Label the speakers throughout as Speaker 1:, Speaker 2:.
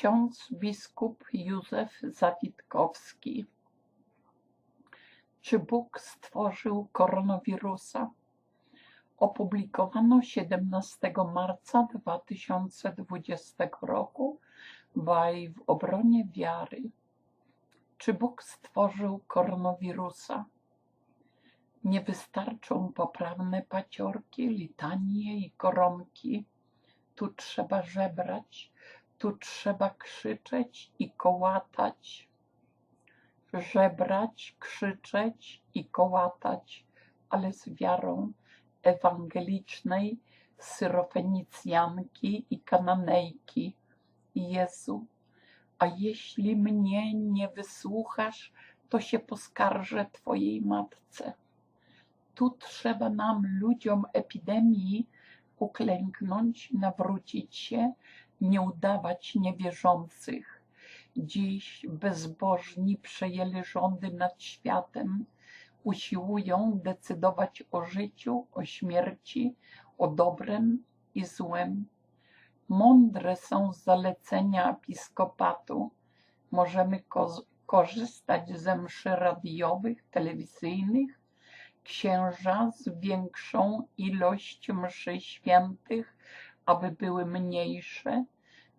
Speaker 1: Ksiądz biskup Józef Zawitkowski. Czy Bóg stworzył koronawirusa? Opublikowano 17 marca 2020 roku Baj w obronie wiary. Czy Bóg stworzył koronawirusa? Nie wystarczą poprawne paciorki, litanie i koronki. Tu trzeba żebrać, tu trzeba krzyczeć i kołatać. Żebrać, krzyczeć i kołatać, ale z wiarą ewangelicznej syrofenicjanki i kananejki. Jezu, a jeśli mnie nie wysłuchasz, to się poskarżę Twojej matce. Tu trzeba nam, ludziom epidemii, uklęknąć, nawrócić się, nie udawać niewierzących. Dziś bezbożni przejęli rządy nad światem, usiłują decydować o życiu, o śmierci, o dobrem i złem. Mądre są zalecenia episkopatu. Możemy ko- korzystać ze mszy radiowych, telewizyjnych, księża z większą ilość mszy świętych, aby były mniejsze,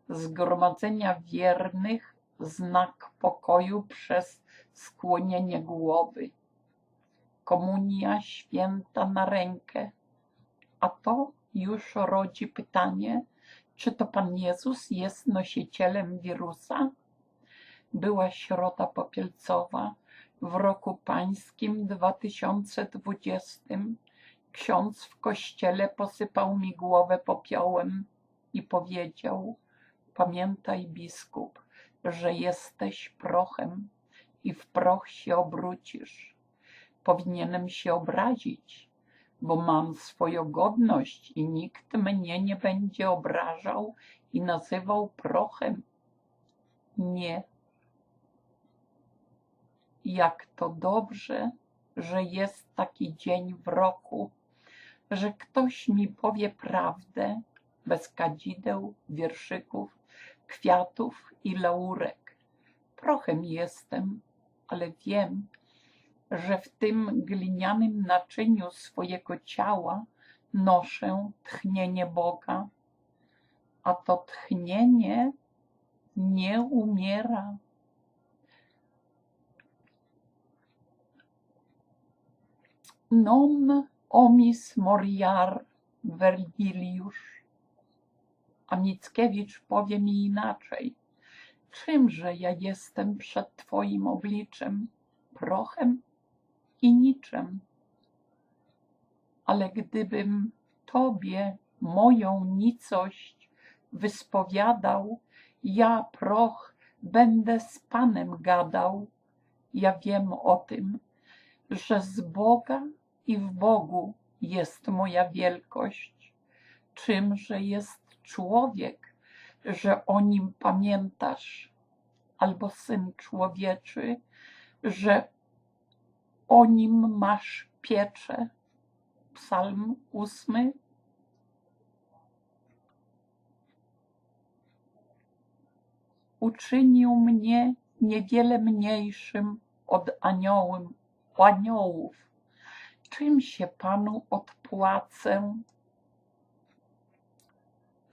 Speaker 1: zgromadzenia wiernych, znak pokoju przez skłonienie głowy. Komunia święta na rękę. A to już rodzi pytanie, czy to Pan Jezus jest nosicielem wirusa? Była środa popielcowa w roku pańskim 2020. Ksiądz w kościele posypał mi głowę popiołem i powiedział: Pamiętaj, biskup, że jesteś prochem i w proch się obrócisz. Powinienem się obrazić, bo mam swoją godność i nikt mnie nie będzie obrażał i nazywał prochem. Nie. Jak to dobrze, że jest taki dzień w roku, że ktoś mi powie prawdę bez kadzideł, wierszyków, kwiatów i laurek. Prochem jestem, ale wiem, że w tym glinianym naczyniu swojego ciała noszę tchnienie Boga, a to tchnienie nie umiera. Non omis moriar Vergiliusz. A Mickiewicz powie mi inaczej. Czymże ja jestem przed Twoim obliczem? Prochem i niczem. Ale gdybym Tobie moją nicość wyspowiadał, ja proch będę z Panem gadał. Ja wiem o tym, że z Boga i w Bogu jest moja wielkość. Czymże jest człowiek, że o nim pamiętasz, albo syn człowieczy, że o nim masz pieczę. Psalm ósmy. Uczynił mnie niewiele mniejszym od aniołem, aniołów. Czym się Panu odpłacę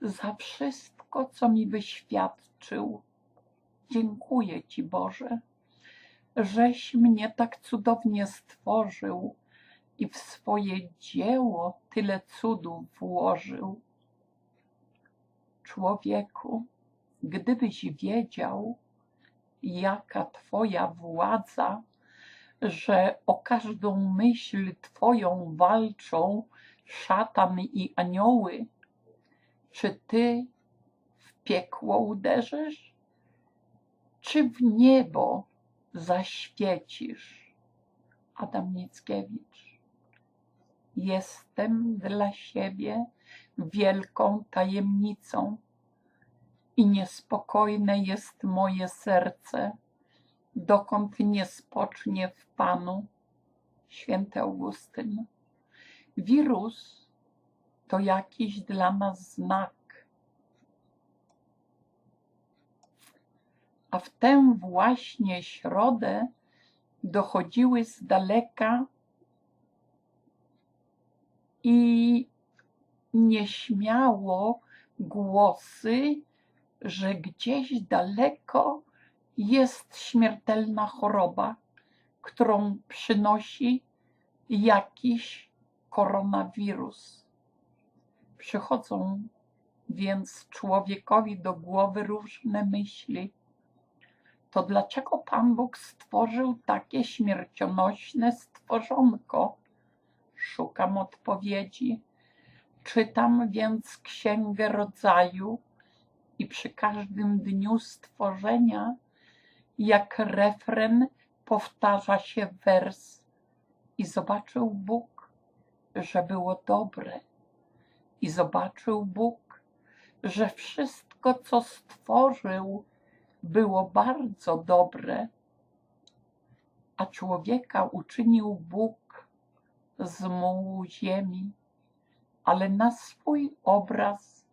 Speaker 1: za wszystko, co mi wyświadczył? Dziękuję Ci, Boże żeś mnie tak cudownie stworzył i w swoje dzieło tyle cudów włożył. Człowieku, gdybyś wiedział, jaka Twoja władza, że o każdą myśl Twoją walczą szatan i anioły, czy Ty w piekło uderzysz, czy w niebo zaświecisz. Adam Mickiewicz. Jestem dla siebie wielką tajemnicą i niespokojne jest moje serce, dokąd nie spocznie w Panu. Święty Augustyn. Wirus to jakiś dla nas znak. A w tę właśnie środę dochodziły z daleka i nieśmiało głosy, że gdzieś daleko jest śmiertelna choroba, którą przynosi jakiś koronawirus. Przychodzą więc człowiekowi do głowy różne myśli. To dlaczego Pan Bóg stworzył takie śmiercionośne stworzonko? Szukam odpowiedzi. Czytam więc Księgę Rodzaju i przy każdym dniu stworzenia, jak refren, powtarza się wers. I zobaczył Bóg, że było dobre. I zobaczył Bóg, że wszystko, co stworzył, było bardzo dobre. A człowieka uczynił Bóg z mułu ziemi, ale na swój obraz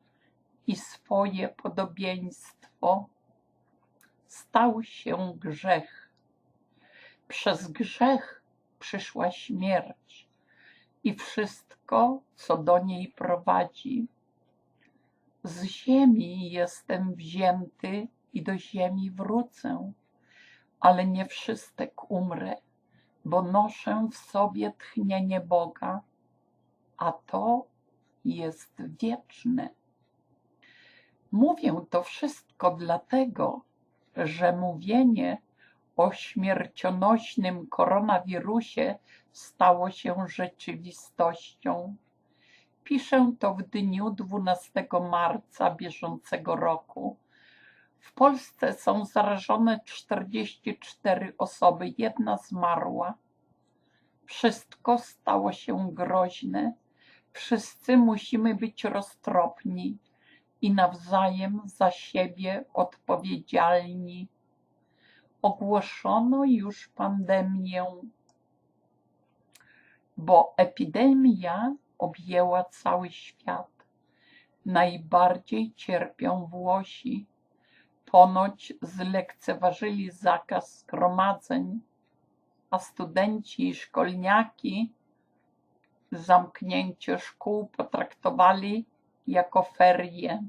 Speaker 1: i swoje podobieństwo stał się grzech. Przez grzech przyszła śmierć i wszystko, co do niej prowadzi. Z ziemi jestem wzięty i do ziemi wrócę, ale nie wszystek umrę, bo noszę w sobie tchnienie Boga, a to jest wieczne. Mówię to wszystko dlatego, że mówienie o śmiercionośnym koronawirusie stało się rzeczywistością. Piszę to w dniu 12 marca bieżącego roku. W Polsce są zarażone 44 osoby, jedna zmarła. Wszystko stało się groźne. Wszyscy musimy być roztropni i nawzajem za siebie odpowiedzialni. Ogłoszono już pandemię, bo epidemia objęła cały świat. Najbardziej cierpią Włosi. Ponoć zlekceważyli zakaz zgromadzeń, a studenci i szkolniaki zamknięcie szkół potraktowali jako ferie.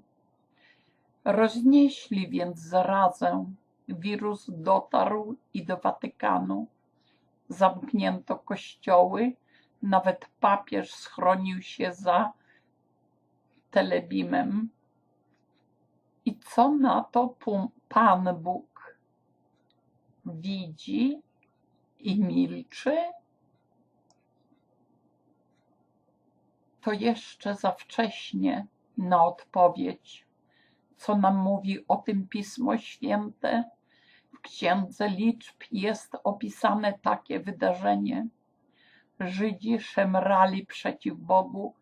Speaker 1: Roznieśli więc zarazę. Wirus dotarł i do Watykanu. Zamknięto kościoły, nawet papież schronił się za telebimem. I co na to Pan Bóg? Widzi i milczy? To jeszcze za wcześnie na odpowiedź. Co nam mówi o tym Pismo Święte? W Księdze Liczb jest opisane takie wydarzenie. Żydzi szemrali przeciw Bogu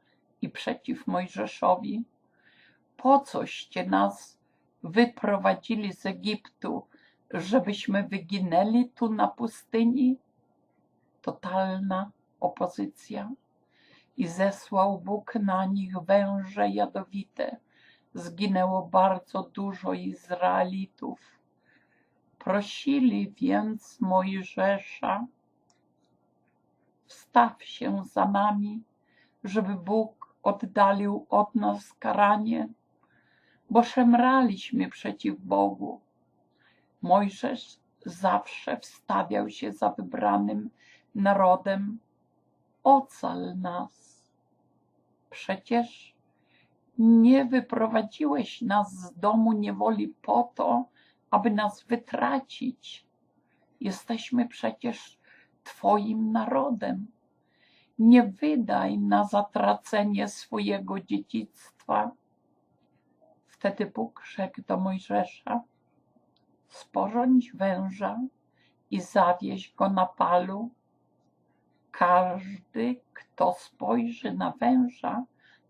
Speaker 1: i przeciw Mojżeszowi. Po coście nas wyprowadzili z Egiptu, żebyśmy wyginęli tu na pustyni? Totalna opozycja. I zesłał Bóg na nich węże jadowite. Zginęło bardzo dużo Izraelitów. Prosili więc Mojżesza, wstaw się za nami, żeby Bóg oddalił od nas karanie, bo szemraliśmy przeciw Bogu. Mojżesz zawsze wstawiał się za wybranym narodem. Ocal nas. Przecież nie wyprowadziłeś nas z domu niewoli po to, aby nas wytracić. Jesteśmy przecież Twoim narodem. Nie wydaj na zatracenie swojego dziedzictwa. Wtedy Bóg rzekł do Mojżesza: Sporządź węża i zawieź go na palu. Każdy, kto spojrzy na węża,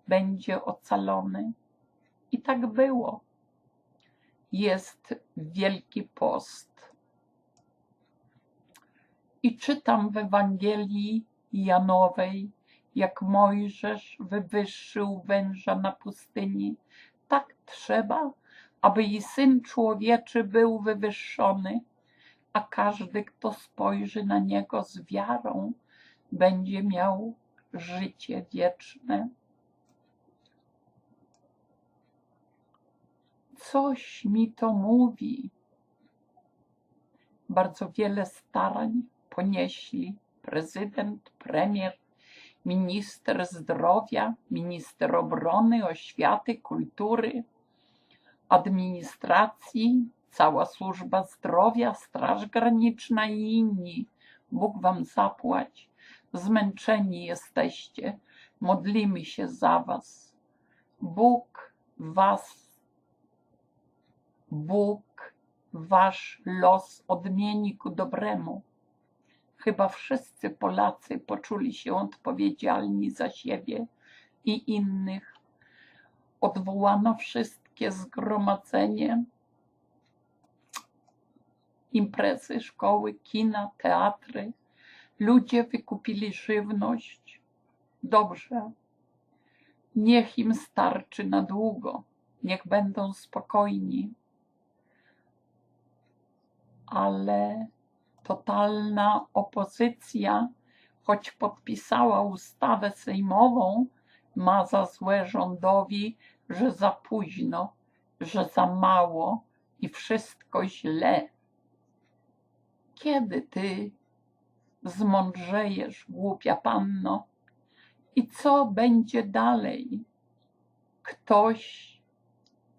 Speaker 1: będzie ocalony. I tak było. Jest Wielki Post. I czytam w Ewangelii Janowej, jak Mojżesz wywyższył węża na pustyni. Tak trzeba, aby i Syn Człowieczy był wywyższony, a każdy, kto spojrzy na Niego z wiarą, będzie miał życie wieczne. Coś mi to mówi. Bardzo wiele starań ponieśli prezydent, premier, minister zdrowia, minister obrony, oświaty, kultury, administracji, cała służba zdrowia, Straż Graniczna i inni. Bóg wam zapłać. Zmęczeni jesteście. Modlimy się za was. Bóg was, Bóg wasz los odmieni ku dobremu. Chyba wszyscy Polacy poczuli się odpowiedzialni za siebie i innych. Odwołano wszystkie zgromadzenie, imprezy, szkoły, kina, teatry. Ludzie wykupili żywność. Dobrze. Niech im starczy na długo. Niech będą spokojni. Ale totalna opozycja, choć podpisała ustawę sejmową, ma za złe rządowi, że za późno, że za mało i wszystko źle. Kiedy ty zmądrzejesz, głupia panno? I co będzie dalej? Ktoś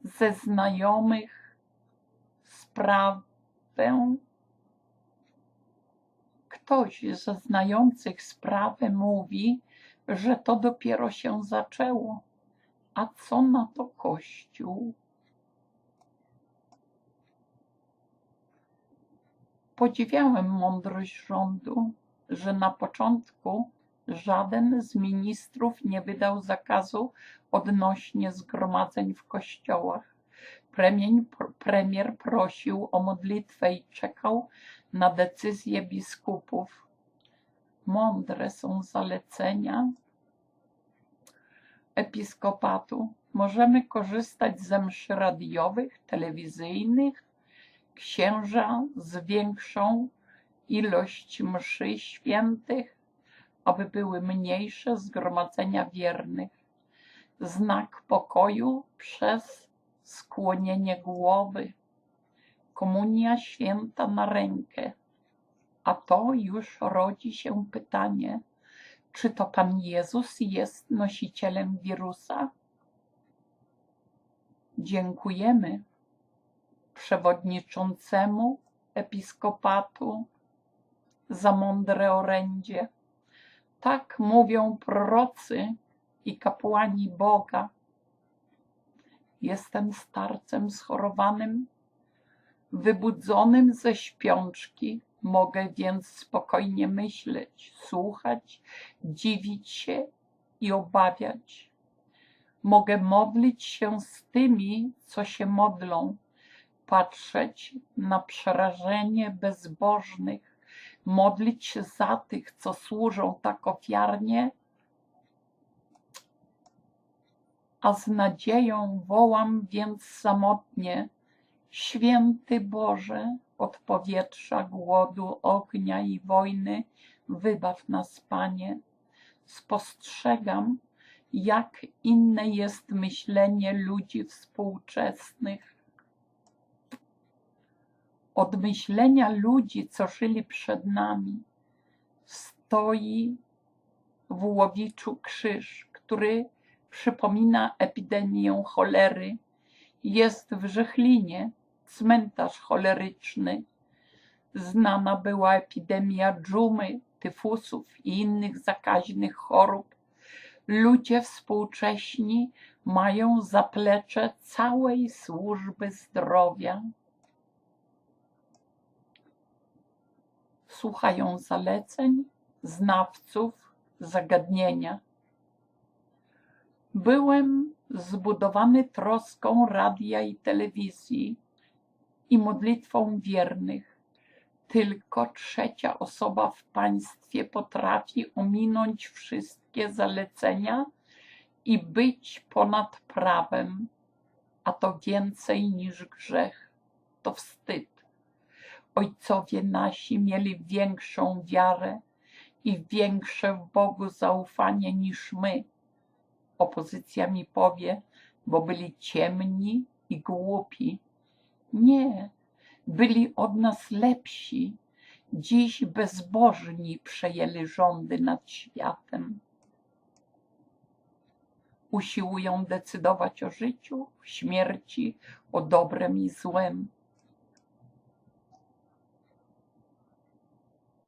Speaker 1: ze znajomych ktoś ze znających sprawę mówi, że to dopiero się zaczęło. A co na to Kościół? Podziwiałem mądrość rządu, że na początku żaden z ministrów nie wydał zakazu odnośnie zgromadzeń w kościołach. Premier, prosił o modlitwę i czekał na decyzje biskupów. Mądre są zalecenia episkopatu. Możemy korzystać ze mszy radiowych, telewizyjnych. Księża zwiększą ilość mszy świętych, aby były mniejsze zgromadzenia wiernych. Znak pokoju przez skłonienie głowy komunia święta na rękę. A to już rodzi się pytanie, czy to Pan Jezus jest nosicielem wirusa? Dziękujemy przewodniczącemu episkopatu za mądre orędzie. Tak mówią prorocy i kapłani Boga. Jestem starcem schorowanym Wybudzonym ze śpiączki. Mogę więc spokojnie myśleć, słuchać, dziwić się i obawiać. Mogę modlić się z tymi, co się modlą, patrzeć na przerażenie bezbożnych, modlić się za tych, co służą tak ofiarnie, a z nadzieją wołam więc samotnie Święty Boże, od powietrza, głodu, ognia i wojny, wybaw nas, Panie. Spostrzegam, jak inne jest myślenie ludzi współczesnych. Od myślenia ludzi, co żyli przed nami, stoi w Łowiczu krzyż, który przypomina epidemię cholery. Jest w Żechlinie, cmentarz choleryczny. Znana była epidemia dżumy, tyfusów i innych zakaźnych chorób. Ludzie współcześni mają zaplecze całej służby zdrowia. Słuchają zaleceń, znawców, zagadnienia. Byłem zbudowany troską radia i telewizji i modlitwą wiernych. Tylko trzecia osoba w państwie potrafi ominąć wszystkie zalecenia i być ponad prawem, a to więcej niż grzech, to wstyd. Ojcowie nasi mieli większą wiarę i większe w Bogu zaufanie niż my. Opozycja mi powie, bo byli ciemni i głupi. Nie, byli od nas lepsi. Dziś bezbożni przejęli rządy nad światem. Usiłują decydować o życiu, śmierci, o dobrem i złem.